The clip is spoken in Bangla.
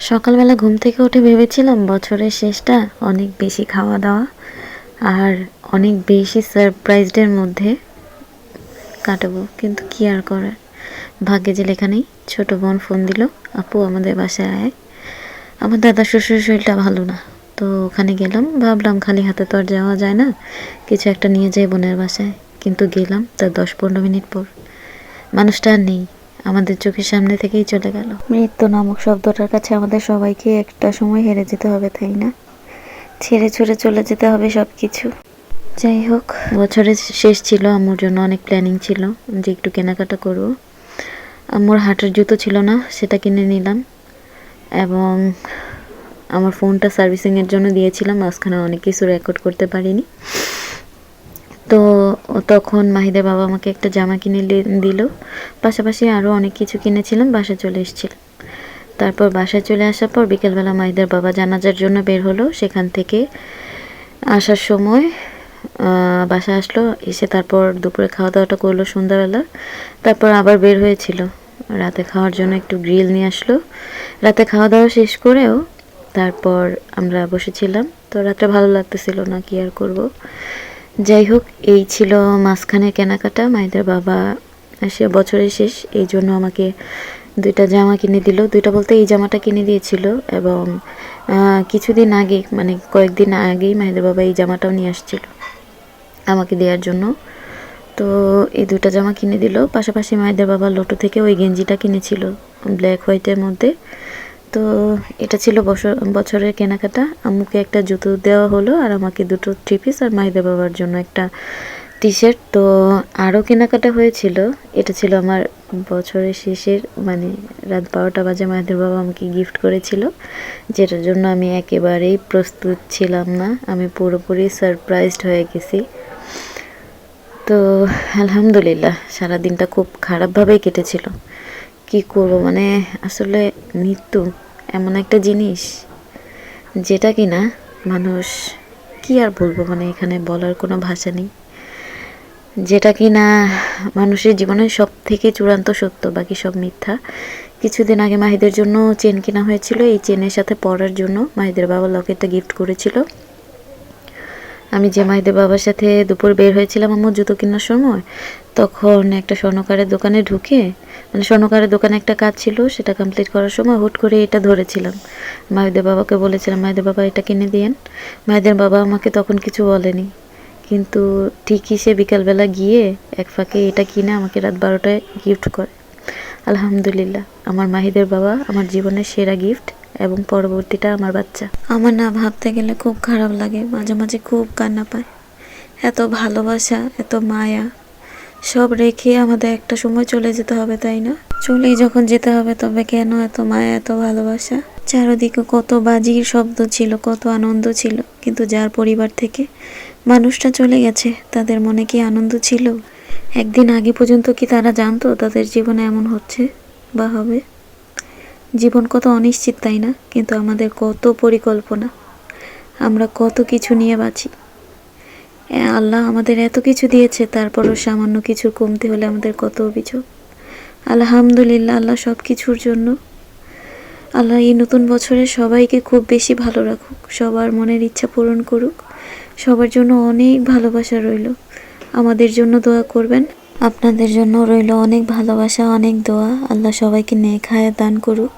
সকালবেলা ঘুম থেকে উঠে ভেবেছিলাম বছরের শেষটা অনেক বেশি খাওয়া দাওয়া আর অনেক বেশি সারপ্রাইজডের মধ্যে কাটাবো। কিন্তু কি আর করার? ভাগ্যে যে লেখা নেই। ছোটো বোন ফোন দিল, আপু, আমাদের বাসায় আয়। আমার দাদা শ্বশুর শরীরটা ভালো না। তো ওখানে গেলাম, ভাবলাম খালি হাতে তো আর যাওয়া যায় না, কিছু একটা নিয়ে যাই বোনের বাসায়। কিন্তু গেলাম তার দশ পনেরো মিনিট পর। মানুষটা আর নেই। আমাদের চোখের সামনে থেকেই চলে গেল। মৃত্যু নামক শব্দটার কাছে আমাদের সবাইকে একটা সময় হেরে যেতে হবে, তাই না? ছেড়ে ছুড়ে চলে যেতে হবে সব কিছু যাই হোক, বছরের শেষ ছিল আমার জন্য অনেক প্ল্যানিং ছিল যে একটু কেনাকাটা করব। আম্মুর হাঁটার জুতো ছিল না, সেটা কিনে নিলাম। এবং আমার ফোনটা সার্ভিসিংয়ের জন্য দিয়েছিলাম, মাঝখানে অনেক কিছু রেকর্ড করতে পারিনি। তখন মাহিদের বাবা আমাকে একটা জামা কিনে দিল। পাশাপাশি আরও অনেক কিছু কিনেছিলাম, বাসায় চলে এসেছিল তারপর বাসায় চলে আসার পর বিকেলবেলা মাহিদের বাবা জানাজার জন্য বের হলো। সেখান থেকে আসার সময় বাসায় আসলো, এসে তারপর দুপুরে খাওয়া দাওয়াটা করল সন্ধ্যাবেলা। তারপর আবার বের হয়েছিল। রাতে খাওয়ার জন্য একটু গ্রিল নিয়ে আসলো। রাতে খাওয়া দাওয়া শেষ করেও তারপর আমরা বসেছিলাম। তো রাতে ভালো লাগতেছিল না, কি আর করব। যাই হোক, এই ছিল মাঝখানে কেনাকাটা। মায়েদের বাবা সে বছরের শেষ, এই জন্য আমাকে দুইটা জামা কিনে দিল। দুইটা বলতে এই জামাটা কিনে দিয়েছিল এবং কিছুদিন আগে মানে কয়েকদিন আগেই মায়েদের বাবা এই জামাটাও নিয়ে আসছিল আমাকে দেওয়ার জন্য। তো এই দুটো জামা কিনে দিল। পাশাপাশি মায়েদের বাবা লোটো থেকে ওই গেঞ্জিটা কিনেছিল, ব্ল্যাক হোয়াইটের মধ্যে। তো এটা ছিল বছর, বছরের কেনাকাটা। আম্মুকে একটা জুতো দেওয়া হলো আর আমাকে দুটো থ্রি পিস আর মাহিদের বাবার জন্য একটা টি শার্ট তো আরও কেনাকাটা হয়েছিল। এটা ছিল আমার বছরের শেষের মানে রাত বারোটা বাজে মাহিদের বাবা আমাকে গিফট করেছিল। যেটার জন্য আমি একেবারেই প্রস্তুত ছিলাম না। আমি পুরোপুরি সারপ্রাইজড হয়ে গেছি। তো আলহামদুলিল্লাহ সারা দিনটা খুব খারাপভাবেই কেটেছিল। কি করব? মানে আসলে মৃত্যু এমন একটা জিনিস যেটা কি না মানুষ কি আর বলব? মানে এখানে বলার কোনো ভাষা নেই। যেটা কি না মানুষের জীবনের সব থেকে চূড়ান্ত সত্য, বাকি সব মিথ্যা। কিছুদিন আগে মাহিদের জন্য চেন কেনা হয়েছিল। এই চেনের সাথে পরার জন্য মাহিদের বাবা লকেটটা গিফট করেছিল। আমি যে মাহিদের বাবার সাথে দুপুর বের হয়েছিলাম আমার জুতো কেনার সময়, তখন একটা স্বর্ণকারের দোকানে ঢুকে মানে স্বর্ণকারের দোকানে একটা কাজ ছিল, সেটা কমপ্লিট করার সময় হুট করে এটা ধরেছিলাম। মাহিদের বাবাকে বলেছিলাম মাহিদের বাবা, এটা কিনে দিয়েন। মাহিদের বাবা আমাকে তখন কিছু বলেনি। কিন্তু ঠিকই সে বিকালবেলা গিয়ে এক ফাঁকে এটা কিনে আমাকে রাত বারোটায় গিফট করে। আলহামদুলিল্লাহ, আমার মাহিদের বাবা আমার জীবনের সেরা গিফট এবং পরবর্তীটা আমার বাচ্চা। আমার না ভাবতে গেলে খুব খারাপ লাগে, মাঝে মাঝে খুব কান্না পায়। এত ভালোবাসা, এত মায়া, সব রেখে আমাদের একটা সময় চলে যেতে হবে, তাই না? চলেই যখন যেতে হবে, তবে কেন এত মায়া, এত ভালোবাসা? চারদিকে কত বাজির শব্দ ছিল, কত আনন্দ ছিল, কিন্তু যার পরিবার থেকে মানুষটা চলে গেছে, তাদের মনে কি আনন্দ ছিল? একদিন আগে পর্যন্ত কি তারা জানতো তাদের জীবনে এমন হচ্ছে বা হবে? জীবন কত অনিশ্চিত, তাই না? কিন্তু আমাদের কত পরিকল্পনা। আমরা কত কিছু নিয়ে বাঁচি। আল্লাহ আমাদের এত কিছু দিয়েছে, তারপরও সামান্য কিছুর কমতি হলে আমাদের কত অভিযোগ। আলহামদুলিল্লাহ, আল্লাহ সব কিছুর জন্য। আল্লাহ এই নতুন বছরে সবাইকে খুব বেশি ভালো রাখুক। সবার মনের ইচ্ছা পূরণ করুক। সবার জন্য অনেক ভালোবাসা রইল। আমাদের জন্য দোয়া করবেন। আপনাদের জন্য রইল অনেক ভালোবাসা, অনেক দোয়া। আল্লাহ সবাইকে নেক দান করুক।